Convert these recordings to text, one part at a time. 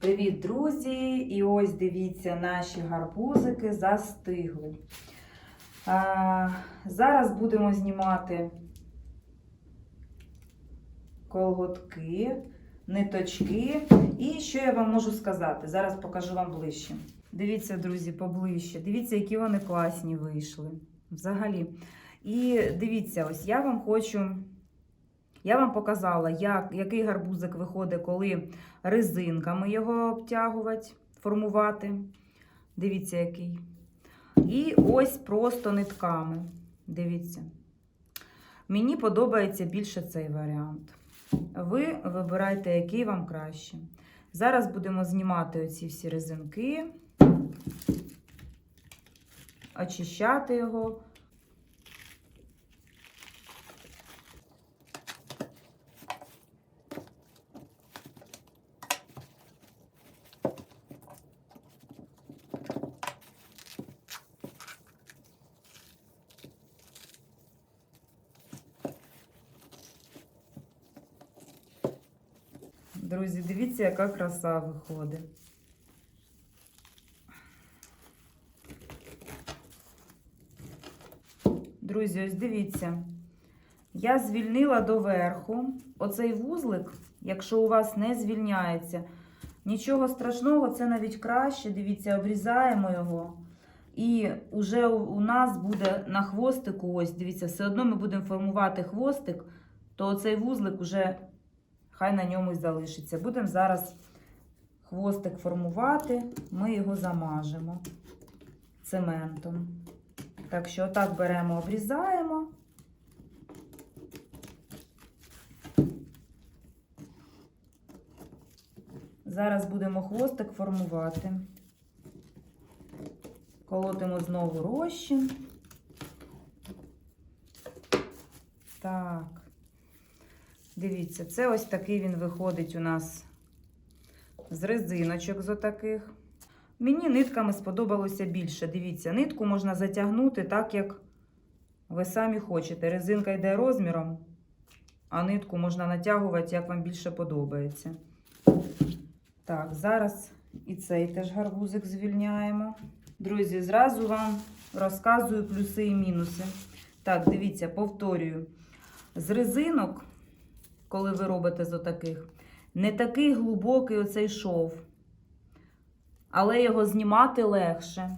Привіт, друзі! І ось дивіться, наші гарбузики застигли. А, зараз будемо знімати колготки, ниточки. І що я вам можу сказати? Зараз покажу вам ближче. Дивіться, друзі, поближче. Дивіться, які вони класні вийшли. Взагалі. І дивіться, ось я вам хочу. Я вам показала, як, який гарбузик виходить, коли резинками його обтягувати, формувати. Дивіться, який. І ось просто нитками. Дивіться. Мені подобається більше цей варіант. Ви вибирайте, який вам краще. Зараз будемо знімати оці всі резинки, очищати його. Друзі, дивіться, яка краса виходить. Друзі, ось дивіться. Я звільнила доверху оцей вузлик, якщо у вас не звільняється. Нічого страшного, це навіть краще. Дивіться, обрізаємо його. І вже у нас буде на хвостику, ось, дивіться, все одно ми будемо формувати хвостик, то оцей вузлик уже хай на ньому й залишиться. Будемо зараз хвостик формувати, ми його замажемо цементом. Так що, отак беремо, обрізаємо. Зараз будемо хвостик формувати. Колотимо знову розчин. Так. Дивіться, це ось такий він виходить у нас з резиночок з отаких. Мені нитками сподобалося більше. Дивіться, нитку можна затягнути так, як ви самі хочете. Резинка йде розміром, а нитку можна натягувати, як вам більше подобається. Так, зараз і цей теж гарбузик звільняємо. Друзі, зразу вам розказую плюси і мінуси. Так, дивіться, повторюю. З резинок, коли ви робите з отаких, не такий глибокий оцей шов, але його знімати легше.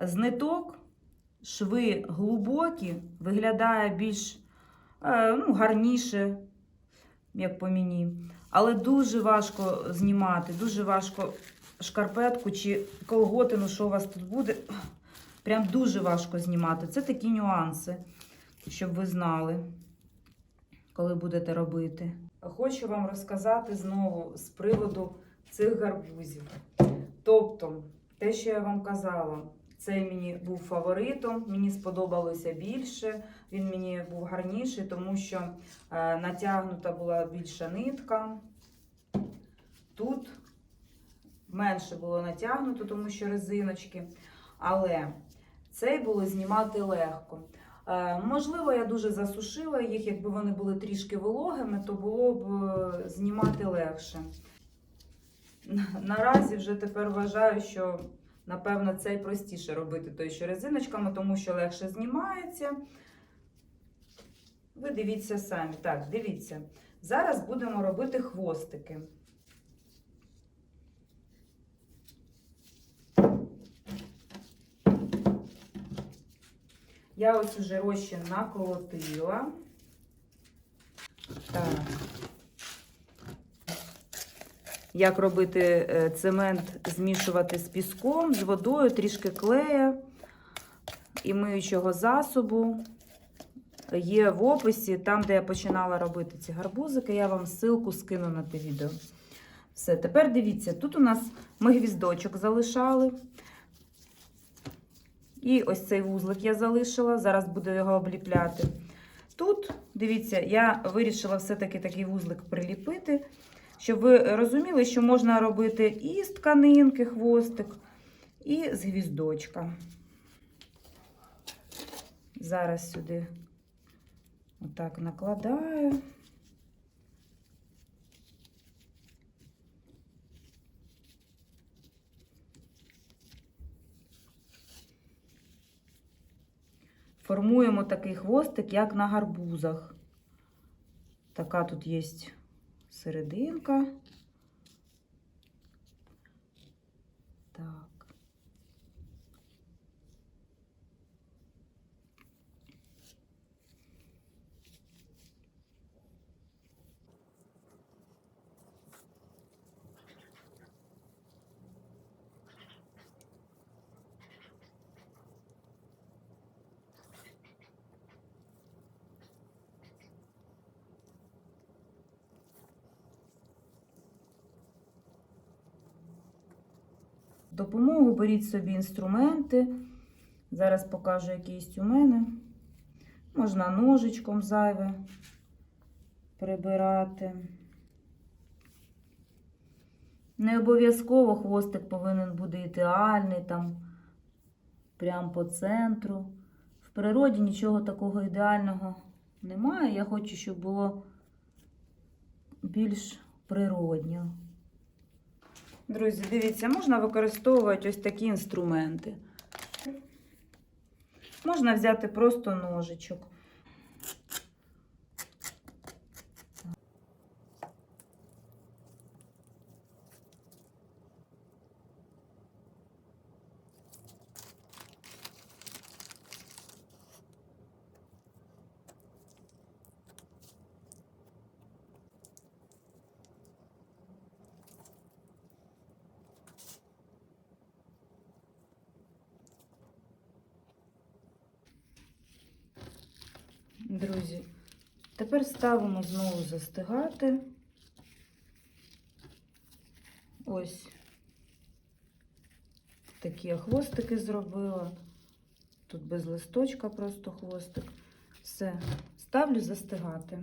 З ниток шви глибокі, виглядає більш е, ну, гарніше, як по мені. Але дуже важко знімати, дуже важко шкарпетку чи колготину, що у вас тут буде. Прям дуже важко знімати. Це такі нюанси, щоб ви знали, коли будете робити. Хочу вам розказати знову з приводу цих гарбузів. Тобто, те, що я вам казала, цей мені був фаворитом, мені сподобалося більше, він мені був гарніший, тому що е, натягнута була більша нитка. Тут менше було натягнуто, тому що резиночки. Але цей було знімати легко. Е, можливо, я дуже засушила їх, якби вони були трішки вологими, то було б е, знімати легше. Наразі вже тепер вважаю, що напевно цей простіше робити той, що резиночками, тому що легше знімається. Ви дивіться самі. Так, дивіться. Зараз будемо робити хвостики. Я ось уже розчин наколотила. Так. Як робити е, цемент, змішувати з піском, з водою, трішки клея і миючого засобу. Є в описі, там, де я починала робити ці гарбузики, я вам ссылку скину на те відео. Все, тепер дивіться, тут у нас ми гвіздочок залишали. І ось цей вузлик я залишила, зараз буду його обліпляти. Тут, дивіться, я вирішила все-таки такий вузлик приліпити, щоб ви розуміли, що можна робити і з тканинки хвостик, і з гвіздочка. Зараз сюди отак накладаю. Формуємо такий хвостик, як на гарбузах. Така тут є серединка. Так. В допомогу беріть собі інструменти. Зараз покажу якийсь у мене. Можна ножичком зайве прибирати. Не обов'язково хвостик повинен бути ідеальний, там, прямо по центру. В природі нічого такого ідеального немає. Я хочу, щоб було більш природньо. Друзі, дивіться, можна використовувати ось такі інструменти. Можна взяти просто ножичок. Друзі, тепер ставимо знову застигати. Ось такі я хвостики зробила. Тут без листочка просто хвостик. Все, ставлю застигати.